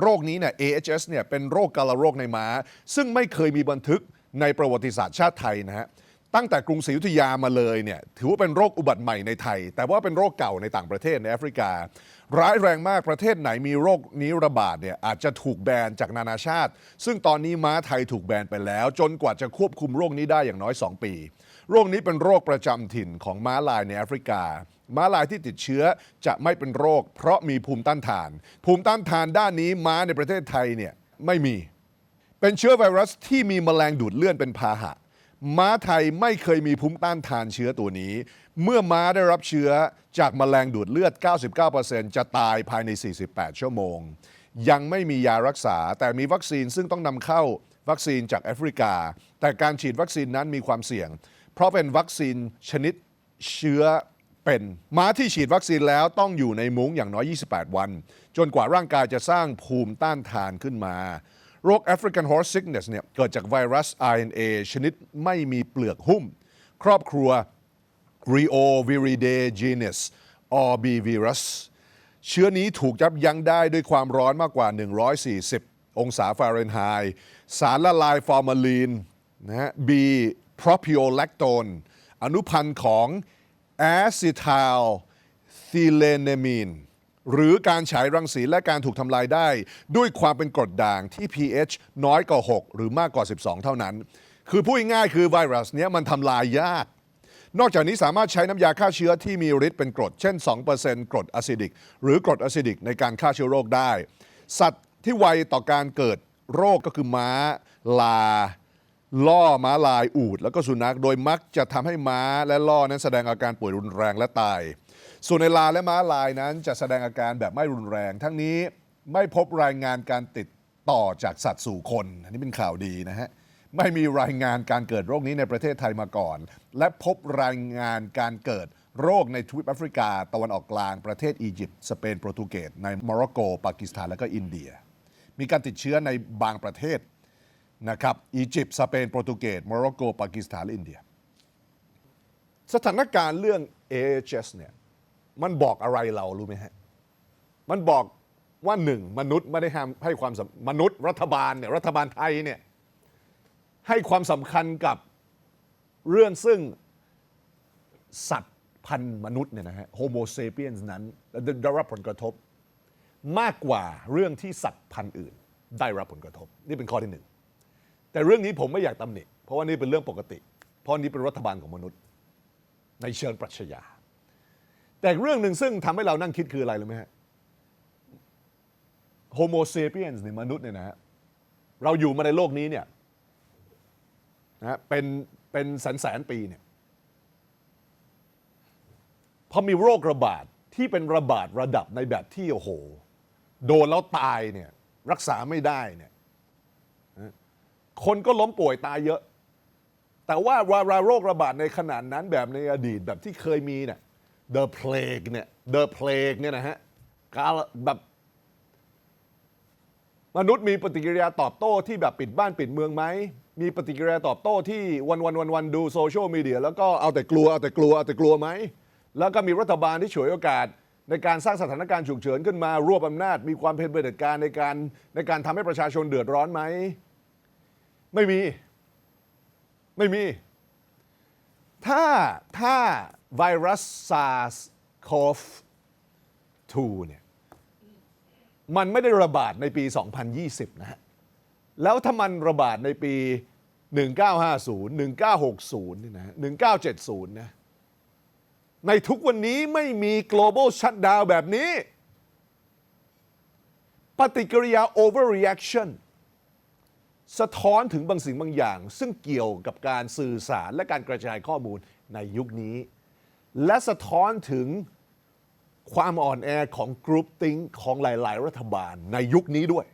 โรคนี้เนี่ย AHS เนี่ยเป็นโรคกาฬโรคในม้า ซึ่งไม่เคยมีบันทึกในประวัติศาสตร์ชาติไทยนะฮะตั้งแต่กรุงศรีอยุธยามาเลยเนี่ยถือว่าเป็นโรคอุบัติใหม่ในไทย แต่ว่าเป็นโรคเก่าในต่างประเทศในแอฟริกา ร้ายแรงมากประเทศไหนมีโรคนี้ระบาดเนี่ยอาจจะถูกแบนจากนานาชาติ ซึ่งตอนนี้ม้าไทยถูกแบนไปแล้ว จนกว่าจะควบคุมโรคนี้ได้อย่างน้อย 2 ปี โรคนี้เป็นโรคประจำถิ่นของม้าลายในแอฟริกา ม้าลายที่ติดเชื้อจะไม่เป็นโรค เพราะมีภูมิต้านทาน ภูมิต้านทานด้านนี้ม้าในประเทศไทยเนี่ยไม่มี เป็นเชื้อไวรัสที่มีแมลงดูดเลือดเป็นพาหะ ม้าไทยไม่เคยมีภูมิต้านทานเชื้อตัวนี้ เมื่อม้าได้รับเชื้อจากแมลงดูดเลือด 99%จะตายภายใน 48 ชั่วโมง ยังไม่มียารักษาแต่มีวัคซีนซึ่งต้องนำเข้าวัคซีนจากแอฟริกา แต่การฉีดวัคซีนนั้นมีความเสี่ยง เพราะเป็นวัคซีนชนิดเชื้อเป็น ม้าที่ฉีดวัคซีนแล้วต้องอยู่ในมุ้งอย่างน้อย 28 วัน จนกว่าร่างกายจะสร้างภูมิต้านทานขึ้นมา โรค African Horse Sickness เนี่ยเกิดจากไวรัส RNA ชนิดไม่มีเปลือกหุ้ม ครอบครัว Reoviridae genus RB virus เชื้อนี้ถูกยับยั้งได้ด้วยความร้อนมากกว่า 140 องศาฟาเรนไฮต์สารละลายฟอร์มาลีนนะฮะ B propiolactone อนุพันธ์ของ acetyl thilenamine หรือการฉายรังสีและการถูกทำลายได้ ด้วยความเป็นกรดด่างที่ pH น้อยกว่า 6 หรือมากกว่า 12 เท่านั้น คือพูดง่ายๆคือไวรัสเนี้ยมันทำลายยาก นอกจากนี้สามารถใช้น้ำยาฆ่าเชื้อที่มีฤทธิ์เป็นกรด เช่น 2%กรดอะซิดิก หรือกรดอะซิดิกในการฆ่าเชื้อโรคได้ สัตว์ที่ไวต่อการเกิดโรคก็คือม้า ลา ล่อม้าลายอูดแล้วก็สุนัข โดยมักจะทำให้ม้าและล่อนั้นแสดงอาการป่วยรุนแรงและตาย ส่วนในลาและม้าลายนั้นจะแสดงอาการแบบไม่รุนแรง ทั้งนี้ไม่พบรายงานการติดต่อจากสัตว์สู่คน อันนี้เป็นข่าวดีนะฮะ ไม่มีรายงานการเกิดโรคนี้ในประเทศไทยมาก่อน และพบรายงานการเกิดโรคในทวีปแอฟริกา ตะวันออกกลางประเทศอียิปต์สเปนโปรตุเกสในโมร็อกโกปากีสถานและก็อินเดีย มีการติดเชื้อในบางประเทศ นะครับอียิปต์สเปนโปรตุเกสโมร็อกโกปากีสถานและอินเดีย สถานการณ์เรื่อง AHS เนี่ยมันบอกอะไรเรารู้ไหมฮะมันบอกว่าหนึ่งมนุษย์ไม่ได้ห้ามให้ความสำมนุษย์รัฐบาลเนี่ยรัฐบาลไทยเนี่ยให้ความสำคัญกับเรื่องซึ่งสัตว์พันธุ์มนุษย์เนี่ยนะฮะโฮโมเซเปียนนั้นได้รับผลกระทบ มากกว่าเรื่องที่สัตว์พันธุ์อื่น ได้รับผลกระทบ นี่เป็นข้อที่หนึ่ง แต่เรื่องนี้ผมไม่อยากตำหนิเพราะว่านี่เป็นเรื่องปกติ เพราะนี่เป็นรัฐบาลของมนุษย์ ในเชิงปรัชญาแต่เรื่องหนึ่งซึ่งทำให้เรานั่งคิดคืออะไรรู้ไหมฮะโฮโมเซเปียนในมนุษย์เนี่ยนะฮะเราอยู่มาในโลกนี้เนี่ยนะฮะเป็นเป็นแสนแสนปีเนี่ยพอมีโรคระบาดที่เป็นระบาดระดับในแบบที่โอ้โห โดนแล้วตายเนี่ยรักษาไม่ได้เนี่ย คนก็ล้มป่วยตายเยอะ แต่ว่าเวลาโรคระบาดในขนาดนั้นแบบในอดีตแบบที่เคยมีเนี่ย The Plague เนี่ย The Plague เนี่ยนะฮะการแบบมนุษย์มีปฏิกิริยาตอบโต้ที่แบบปิดบ้านปิดเมืองไหม มีปฏิกิริยาตอบโต้ที่วันวันวันวันดูโซเชียลมีเดียแล้วก็เอาแต่กลัวเอาแต่กลัวเอาแต่กลัวไหม แล้วก็มีรัฐบาลที่ฉวยโอกาส ในการสร้างสถานการณ์ฉุกเฉินขึ้นมารวบอำนาจ มีความเป็นเผด็จการในการในการทำให้ประชาชนเดือดร้อนไหม ไม่มี ไม่มี ถ้าถ้าไวรัส SARS-CoV-2 เนี่ยมันไม่ได้ระบาดในปี 2020 นะฮะ แล้วถ้ามันระบาดในปี 1950 1960นี่นะฮะ1970 นะ ในทุกวันนี้ไม่มี global shutdown แบบนี้ ปฏิกิริยา overreaction สะท้อนถึงบางสิ่งบางอย่าง ซึ่งเกี่ยวกับการสื่อสารและการกระจายข้อมูลในยุคนี้ และสะท้อนถึงความอ่อนแอของกรุ๊ปติ้งของหลาย ๆ รัฐบาลในยุคนี้ด้วย